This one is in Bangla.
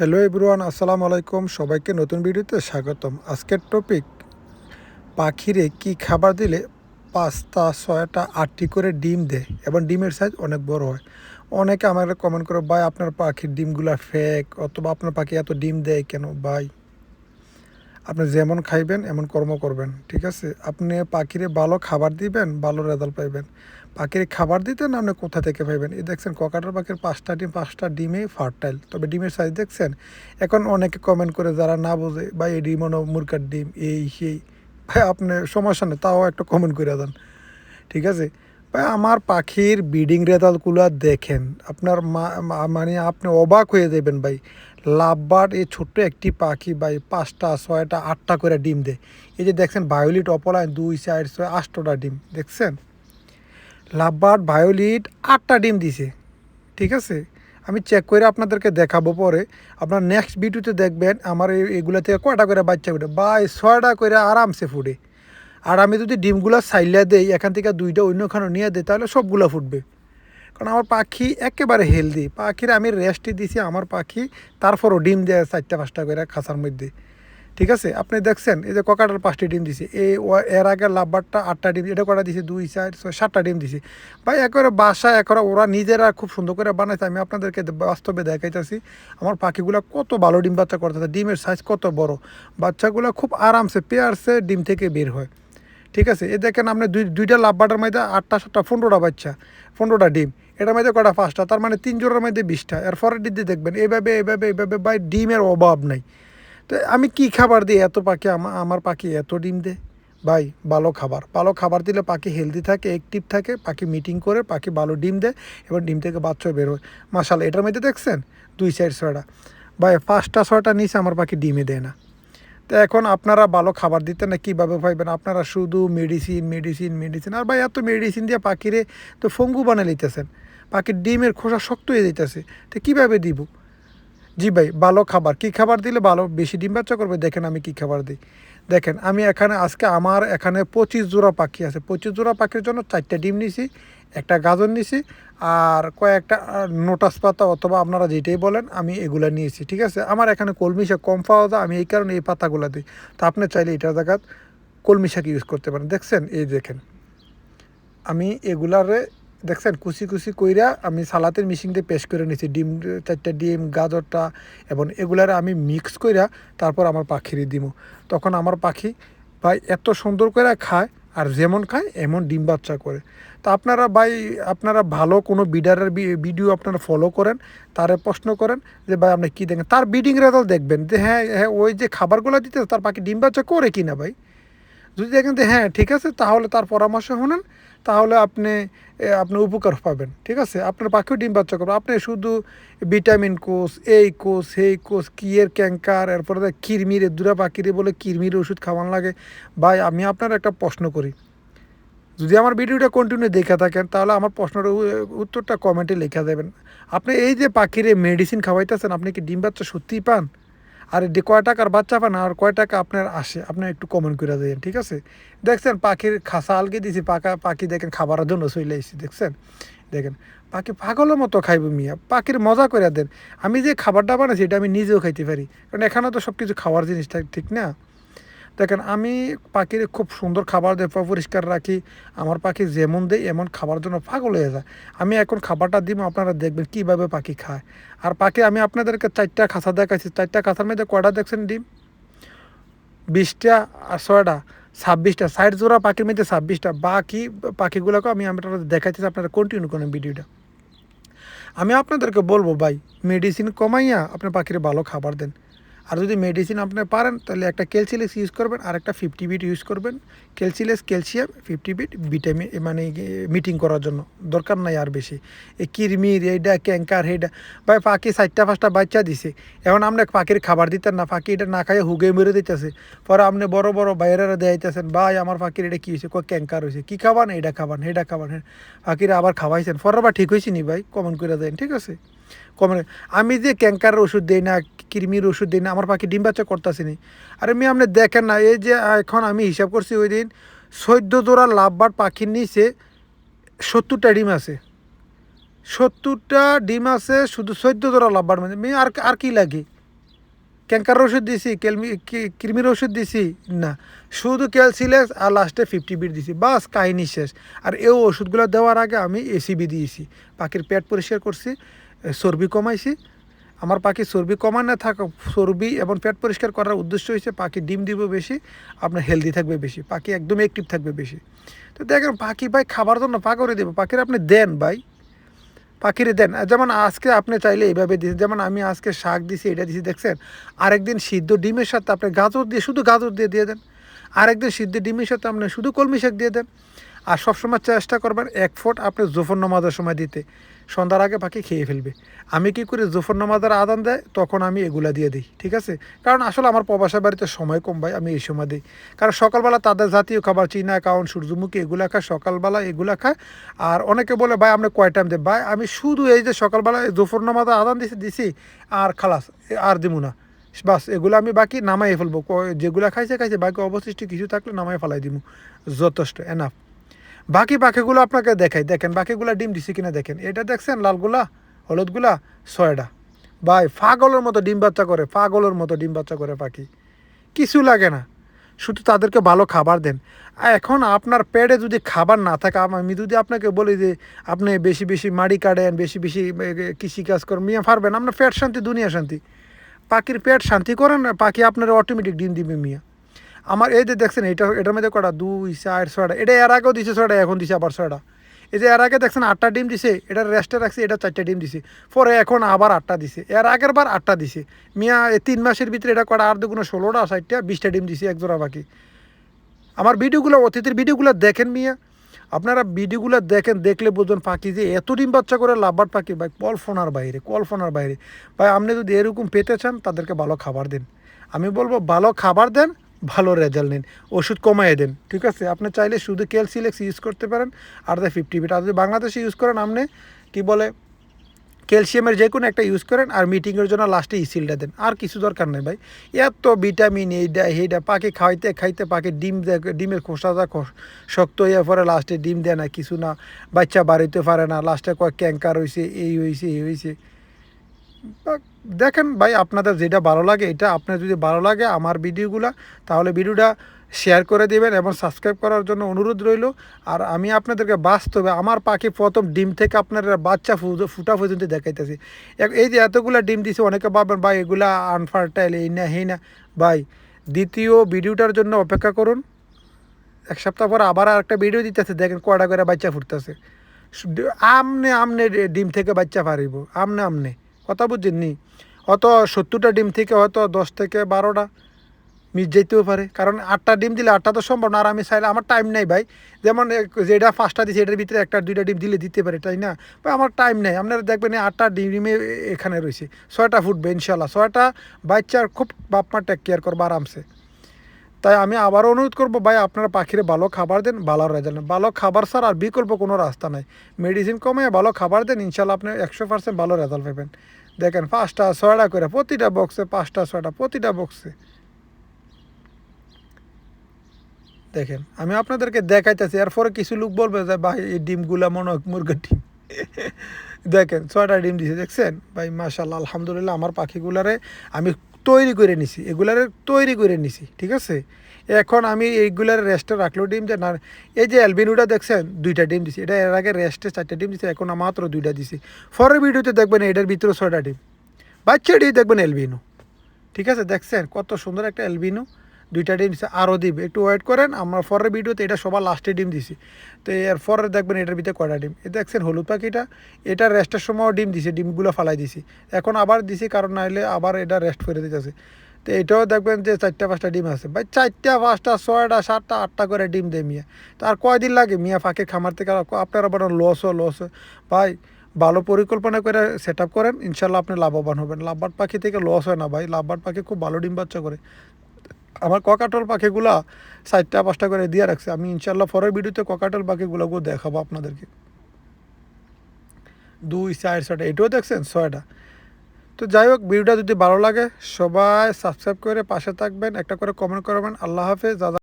হ্যালো এভরিওয়ান আসসালামু আলাইকুম সবাইকে নতুন ভিডিওতে স্বাগতম। আজকের টপিক পাখিরে কি খাবার দিলে পাঁচটা, ছয়টা, আটটি করে ডিম দেয়? এবং ডিমের সাইজ অনেক বড় হয়। অনেকে আমার কমেন্ট করে, ভাই, আপনার পাখির ডিমগুলো ফেক অথবা আপনার পাখি এত ডিম দেয় কেন? ভাই, আপনি যেমন খাইবেন, এমন কর্ম করবেন। ঠিক আছে? আপনি পাখিরে ভালো খাবার দিবেন, ভালো রেজাল্ট পাইবেন। পাখির খাবার দিতেন আপনি কোথা থেকে পাইবেন? এই দেখছেন, ককাটার পাখির পাঁচটা ডিম, পাঁচটা ডিমে ফার্টাইল তবে ডিমের সাইজ দেখছেন, এখন অনেকে কমেন্ট করে যারা না বোঝে বা এই ডিম হলো মুরগার ডিম, এই, সেই। ভাই, আপনি সমস্যা নেই, তাও একটা কমেন্ট করে দেন। ঠিক আছে? ভাই, আমার পাখির ব্রিডিং রেজাল্টগুলো দেখেন। আপনার মানে আপনি অবাক হয়ে যাবেন, ভাই। লাভবার্ড, এই ছোট্ট একটি পাখি, ভাই, পাঁচটা, ছয়টা, আটটা করে ডিম দেয়। এই যে দেখছেন ভায়োলিট অপলাইন, দুই, চার, ছয় আটটা ডিম। দেখছেন? লাভবার্ড ভায়োলিট আটটা ডিম দিছে, ঠিক আছে? আমি চেক করে আপনাদেরকে দেখাবো পরে। আপনার নেক্সট ভিডিওতে দেখবেন আমার এগুলা থেকে কয়টা করে বাচ্চা ফুটে বা ছয়টা করে আরামসে ফুটে। আর আমি যদি ডিমগুলো সাইলা দেই, এখান থেকে দুইটা অন্যখানে নিয়ে দেই, তাহলে সবগুলো ফুটবে। কারণ আমার পাখি একেবারে হেলদি পাখির আমি রেস্টই দিছি, আমার পাখি তারপরও ডিম দেয় চারটা পাঁচটা করে খাঁচার মধ্যে। ঠিক আছে? আপনি দেখছেন, এই যে ককাটার পাঁচটি ডিম দিছে। এই এর আগে লাভবারটা আটটা ডিম, এটা কটা দিছে? দুই, চার, ছয়, সাতটা ডিম দিছে। ভাই, একবারে বাসা একবারে ওরা নিজেরা খুব সুন্দর করে বানাইছে। আমি আপনাদেরকে বাস্তবে দেখাইতেছি, আমার পাখিগুলো কত ভালো ডিম বাচ্চা করতেছে। ডিমের সাইজ কত বড়। বাচ্চাগুলো খুব আরামসে পেয়ারসে ডিম থেকে বের হয়। ঠিক আছে? এ দেখেন আপনি দুই, দুইটা লাভবাটার মধ্যে আটটা, সাতটা, পনেরোটা বাচ্চা, পনেরোটা ডিম। এটার মধ্যে কটা পাঁচটা। তার মানে তিন জোড়ার মধ্যে বিশটা। এর পরের দিকে দেখবেন এইভাবে এইভাবে এইভাবে ভাই ডিমের অভাব নাই। তো আমি কি খাবার দিই? এত পাখি আমার পাখি এত ডিম দেয় ভাই, ভালো খাবার। ভালো খাবার দিলে পাখি হেলদি থাকে অ্যাক্টিভ থাকে পাখি মিটিং করে পাখি ভালো ডিম দেয় এবার ডিম থেকে বাচ্চা বেরোয় মাসাল এটার মধ্যে দেখছেন? দুই সাইড ছয়টা। ভাই, পাঁচটা, ছয়টা নিচে আমার পাখি ডিমে দেয় না। তো এখন আপনারা ভালো খাবার দিতে না, কীভাবে পাইবেন? আপনারা শুধু মেডিসিন মেডিসিন মেডিসিন আর ভাই, এত মেডিসিন দিয়ে পাখিরে তো ফঙ্গু বানিয়ে লিতেছেন পাখির ডিমের খোসা শক্ত হয়ে যেতেছে তো কীভাবে দিব? জি ভাই, ভালো খাবার। কি খাবার দিলে ভালো? বেশি ডিম বাচ্চা করবে? দেখেন আমি কি খাবার দিই। দেখেন, আমি এখানে আজকে আমার এখানে পঁচিশ জোড়া পাখি আছে। পঁচিশ জোড়া পাখির জন্য চারটা ডিম নিছি, একটা গাজর নিছি আর কয়েকটা নোটাস পাতা অথবা আপনারা যেটাই বলেন, আমি এগুলা নিয়েছি, ঠিক আছে? আমার এখানে কলমি শাক কম পাওয়া যায়, আমি এই কারণে এই পাতাগুলো দিই। তো আপনি চাইলে এটার জায়গাত কলমি শাক ইউজ করতে পারেন। দেখছেন? এই দেখেন। আমি এগুলারে দেখছেন, কুচি কুচি কইরা আমি সালাতের দিয়ে পেস্ট করে নিয়েছি ডিম, চারটা ডিম, গাজরটা এবং এগুলারে আমি মিক্স কইরা তারপর আমার পাখিরে দিব তখন আমার পাখি ভাই এত সুন্দর করে খায় আর যেমন খায়, এমন ডিম বাচ্চা করে। তা আপনারা ভাই, আপনারা ভালো কোনো বিডারের ভিডিও আপনারা ফলো করেন, তারে প্রশ্ন করেন যে ভাই আপনি কী দেখেন? তার বিডিং রেজাল্ট দেখবেন যে হ্যাঁ হ্যাঁ ওই যে খাবারগুলো দিতে তার পাখি ডিম বাচ্চা করে কি না ভাই? যদি দেখেন যে হ্যাঁ ঠিক আছে, তাহলে তার পরামর্শ শুনেন, তাহলে আপনি আপনি উপকার পাবেন। ঠিক আছে? আপনার পাখিও ডিম বাচ্চা করবে। আপনি শুধু ভিটামিন কোষ, এই কোষ, সেই কোষ কিয়ের ক্যাঙ্কার এরপরে কিরমির দুরা পাখিরে বলে কিরমির ওষুধ খাওয়ান লাগে। ভাই, আমি আপনার একটা প্রশ্ন করি। যদি আমার ভিডিওটা কন্টিনিউ দেখে থাকেন, তাহলে আমার প্রশ্নের উত্তরটা কমেন্টে লেখা দেবেন। আপনি এই যে পাখিরে মেডিসিন খাওয়াইতেছেন, আপনি কি ডিম বাচ্চা সত্যিই পান? আর এটি কয় টাকার বাচ্চা পান, আর কয় টাকা আপনার আসে? আপনি একটু কমেন্ট করে দেবেন ঠিক আছে? দেখছেন, পাখির খাসা আলগে দিছি, পাকা পাখি দেখেন খাবারের জন্য চলে এসেছি দেখছেন? দেখেন, পাখি পাগলের মতো খাইব মিয়া, পাখির মজা করে দেন। আমি যে খাবারটা বানাইছি, এটা আমি নিজেও খাইতে পারি। কারণ এখানে তো সব কিছু খাওয়ার জিনিসটা ঠিক না? দেখেন, আমি পাখির খুব সুন্দর খাবার দেয় পরিষ্কার রাখি। আমার পাখি যেমন দেয়, এমন খাবার জন্য পাগল হয়ে যায়। আমি এখন খাবারটা দিব, আপনারা দেখবেন কীভাবে পাখি খায়। আর পাখি, আমি আপনাদেরকে চারটা খাঁচা দেখাইছি। চারটা খাঁচার মধ্যে কয়টা দেখছেন ডিম? বিশটা আর ছয়টা, ছাব্বিশটা। ষাট জোড়া পাখির মধ্যে ছাব্বিশটা। বাকি পাখিগুলোকে আমি আপনারা দেখাইতেছি, আপনারা কন্টিনিউ করেন ভিডিওটা। আমি আপনাদেরকে বলব, ভাই মেডিসিন কমাইয়া আপনার পাখির ভালো খাবার দেন। আর যদি মেডিসিন আপনি পারেন, তাহলে একটা ক্যালসিলেস ইউজ করবেন, আর একটা ফিফটি বিট ইউজ করবেন। ক্যালসিলেস ক্যালসিয়াম ফিফটি বিট ভিটামিন মানে মিটিং করার জন্য। দরকার নাই আর বেশি। এই কিরমির এইটা ক্যাঙ্কার এইটা ভাই পাখি চারটা পাঁচটা বাচ্চা দিছে। এখন আপনি পাখির খাবার দিতেন না পাখি এটা না খাইয়ে হুগে মেরে দিতেছে। পরে আপনি বড় বড় বাইরেরা দেয়াইতেছেন ভাই, আমার পাখির এটা কী হয়েছে কয় ক্যাঙ্কার হয়েছে কী খাবান এটা খাবান এটা খাবান হ্যাঁ পাখিরা আবার খাওয়াইছেন। পরের বার ঠিক হয়েছে নি ভাই? কমেন্ট করে দেন, ঠিক আছে? কমেন্ট আমি যে ক্যাঙ্কারের ওষুধ দিই না কৃমির ওষুধ দিই না, আমার পাখি ডিম বাচ্চা করতেছি নি। আরে আমি আপনি দেখেন না, এই যে এখন আমি হিসাব করছি ওই দিন চোদ্দ জোড়া লাভবার পাখির নিচে সত্তরটা ডিম আছে। সত্তরটা ডিম আছে, শুধু চোদ্দ জোড়া লাভবার মানে মেয়ে, আর আর কি লাগে? ক্যাঙ্কার ওষুধ দিছি, কেলমি কৃমির ওষুধ দিছি, না। শুধু ক্যালসিলেক্স আর লাস্টে ফিফটি বিট দিছি, বাস, কাহিনি শেষ। আর এই ওষুধগুলো দেওয়ার আগে আমি এসিবি দিয়েছি। পাখির পেট পরিষ্কার করছি চর্বি কমাইছি আমার পাখি চর্বি কমানো থাকা চর্বি এবং পেট পরিষ্কার করার উদ্দেশ্য হয়েছে পাখি ডিম দিব বেশি, আপনার হেলদি থাকবে বেশি, পাখি একদম অ্যাক্টিভ থাকবে বেশি। তো দেখেন, পাখি ভাই খাবার জন্য পা করে দেবে, পাখির আপনি দেন ভাই, পাখিরে দেন। যেমন আজকে আপনি চাইলে এইভাবে দিচ্ছেন যেমন আমি আজকে শাক দিছি, এটা দিছি, দেখছেন? আরেকদিন সিদ্ধ ডিমের সাথে আপনি গাজর দিয়ে, শুধু গাজর দিয়ে দিয়ে দেন। আরেকদিন সিদ্ধ ডিমের সাথে আপনি শুধু কলমি শাক দিয়ে দেন। আর সবসময় চেষ্টা করবেন এক ফুট আপনি জোফর নামাজের সময় দিতে। সন্ধ্যার আগে পাখি খেয়ে ফেলবে। আমি কি করি, জোফর নামাজের আদান দেয়, তখন আমি এগুলা দিয়ে দিই, ঠিক আছে? কারণ আসলে আমার প্রবাসা বাড়িতে সময় কম ভাই, আমি এই সময় দিই। কারণ সকালবেলা তাদের জাতীয় খাবার, চীনা, কাউন, সূর্যমুখী, এগুলা খায়, সকালবেলা এগুলা খায়। আর অনেকে বলে, ভাই আমরা কয় টাইম দেয় ভাই, আমি শুধু এই যে সকালবেলা জোফর নামাজের আদান দিছি দিছি, আর খালাস, আর দিমু না। বাস, এগুলো আমি বাকি নামাই ফেলব। যেগুলা খাইছে খাইছে, বাকি অবশিষ্ট কিছু থাকলে নামাই ফেলাই দিব যথেষ্ট এনাফ বাকি পাখিগুলো আপনাকে দেখাই। দেখেন, বাকিগুলা ডিম দিছে কিনা দেখেন। এটা দেখছেন, লালগুলা, হলুদগুলা ছয়টা ভাই, পাগলের মতো ডিম বাচ্চা করে, পাগলের মতো ডিম বাচ্চা করে পাখি। কিছু লাগে না। শুধু তাদেরকে ভালো খাবার দেন। এখন আপনার পেটে যদি খাবার না থাকে, আম- যদি আপনাকে বলি যে, আপনি বেশি বেশি মাড়ি কাটেন, বেশি বেশি কৃষিকাজ করেন, মিয়া পারবেন। আপনার পেট শান্তি, দুনিয়া শান্তি। পাখির পেট শান্তি করেন, পাখি আপনার অটোমেটিক ডিম দিবে, মিয়া। আমার এই যে দেখছেন এটা এটার মধ্যে কটা? দুই, চার, ছয়টা। এটা এর আগেও দিছে ছয়টা, এখন দিছে আবার ছয়টা। এই যে এর আগে দেখছেন, আটটা ডিম দিছে এটা রেস্টে রাখছে, এটা চারটা ডিম দিছে। পরে এখন আবার আটটা দিছে। এর আগের বার আটটা দিছে। মিয়া, এই তিন মাসের ভিতরে এটা কটা? আর দুগুলো ষোলোটা, ষাটটা, বিশটা ডিম দিছে একজোড়া বাকি। আমার ভিডিওগুলো অতীতের ভিডিওগুলো দেখেন মিয়া। আপনারা ভিডিওগুলো দেখেন, দেখলে বুঝবেন পাখি যে এত ডিম বাচ্চা করে লাভবার পাখি। ভাই, কল্পনার বাইরে কল্পনার বাইরে। ভাই, আপনি যদি এরকম পেতে চান, তাদেরকে ভালো খাবার দিন। আমি বলব, ভালো খাবার দেন ভালো রেজাল্ট নিন। ওষুধ কমাই দেন, ঠিক আছে? আপনি চাইলে শুধু ক্যালসিলেক্স ইউজ করতে পারেন, আর দা ফিফটি বিট। আর যদি বাংলাদেশে ইউজ করেন, আপনি কি বলে, ক্যালসিয়ামের যে কোনো একটা ইউজ করেন, আর মিটিংয়ের জন্য লাস্টে ইসিলটা দেন। আর কিছু দরকার নেই ভাই। এত ভিটামিন এইটা সেইটা পাখি খাইতে খাইতে পাখি ডিম দেয় ডিমের খোসাটা শক্ত হয়ে পরে লাস্টে ডিম দেয় না, কিছু না। বাচ্চা বাড়িতে পারে না লাস্টে কয়েক ক্যাঙ্কার হয়েছে এই হয়েছে এই হয়েছে দেখেন ভাই, আপনাদের যেটা ভালো লাগে, এটা আপনার যদি ভালো লাগে আমার ভিডিওগুলো, তাহলে ভিডিওটা শেয়ার করে দিবেন এবং সাবস্ক্রাইব করার জন্য অনুরোধ রইল। আর আমি আপনাদেরকে বাস্তবে আমার পাখি প্রথম ডিম থেকে আপনারা বাচ্চা ফুটা পর্যন্ত দেখাইতেছি। এই যে এতগুলা ডিম দিছে, অনেকে ভাবেন ভাই, এগুলা আনফার্টাইল এই না হেই না। ভাই, দ্বিতীয় ভিডিওটার জন্য অপেক্ষা করুন। এক সপ্তাহ পর আবার একটা ভিডিও দিতেছে, দেখেন কয়টা করে বাচ্চা ফুটতেছে। আমনে আমনে ডিম থেকে বাচ্চা পারিব আমনে আমনে। কথা বুঝেননি অত সত্তরটা ডিম থেকে হয়তো দশ থেকে বারোটা মিস যেতেও পারে। কারণ আটটা ডিম দিলে আটটা তো সম্ভব না। আর আমি চাইলে, আমার টাইম নেই ভাই। যেমন যেটা পাঁচটা দিচ্ছে এটার ভিতরে একটা, দুইটা ডিম দিলে দিতে পারে, তাই না? ভাই, আমার টাইম নেই। আপনারা দেখবেন আটটা ডিমে এখানে রয়েছে। ছয়টা ফুটবে ইনশাল্লাহ ছয়টা বাচ্চার খুব বাপ মা টেক কেয়ার করব আরামসে। তাই আমি আবারও অনুরোধ করব, ভাই, আপনারা পাখিরে ভালো খাবার দেন, ভালো রেজাল্ট। ভালো খাবার ছাড়া আর বিকল্প কোনো রাস্তা নাই। মেডিসিন কমে ভালো খাবার দেন ইনশাল্লাহ আপনি একশো পার্সেন্ট ভালো রেজাল্ট পাবেন। দেখেন, পাঁচটা, ছয়টা করে, প্রতিটা বক্সে পাঁচটা, ছয়টা, প্রতিটা বক্সে দেখেন, আমি আপনাদেরকে দেখাইতেছি, এরপরে কিছু লোক বলবে যে, ভাই, এই ডিমগুলা মনে হয় মুরগির ডিম। দেখেন, ছয়টা ডিম দিছে, দেখছেন? ভাই মাশাল্লাহ আলহামদুলিল্লাহ, আমার পাখিগুলারে আমি তৈরি করে নিছি, এগুলার তৈরি করে নিছি, ঠিক আছে? এখন আমি এইগুলার রেস্টে রাখল ডিম যে না এই যে অ্যালবিনুটা দেখছেন, দুইটা ডিম দিছি। এটা এর আগে রেস্টে চারটা ডিম দিছে, এখন মাত্র দুইটা দিছি। পরের ভিডিওতে দেখবেন এটার ভিতরে ছয়টা ডিম। বাচ্চা ডিম দেখবেন অ্যালবিনু ঠিক আছে? দেখছেন কত সুন্দর একটা এলবিনু দুইটা ডিম আরও দিবে। একটু ওয়েট করেন, আমরা পরের ভিডিওতে এটা সবার লাস্টে ডিম দিছি। তো এর পরে দেখবেন এটার ভিতরে কয়টা ডিম? এ দেখছেন হলুদ পাখিটা, এটা রেস্টের সময়ও ডিম দিছে, ডিমগুলো ফালাই দিছি। এখন আবার দিছি, কারণ নাহলে আবার এটা রেস্ট করে দিতেছে। তো এটাও দেখবেন যে চারটা পাঁচটা ডিম আছে। ভাই, চারটা, পাঁচটা, ছয়টা, সাতটা, আটটা করে ডিম দেয় মিয়া। তো আর কয়দিন লাগে মিয়া ফাঁকে খামার থেকে আপনার আবার লসও লস ভাই, ভালো পরিকল্পনা করে সেট করেন, ইনশাল্লাহ আপনি লাভবান হবেন। লাভবান পাখি থেকে লস হয় না ভাই। লাভবান পাখি খুব ভালো ডিম বাচ্চা করে। আমার ককাটল পাখিগুলা চারটা, পাঁচটা করে দিয়ে রাখছে। আমি ইনশাল্লাহ পরের ভিডিওতে ককাটল পাখিগুলোকেও দেখাবো আপনাদেরকে। দুই, চার, ছয়টা, এটাও দেখছেন? ছয়টা। তো যাই হোক, ভিডিওটা যদি ভালো লাগে, সবাই সাবস্ক্রাইব করে পাশে থাকবেন, একটা করে কমেন্ট করবেন। আল্লাহ হাফেজ দাদা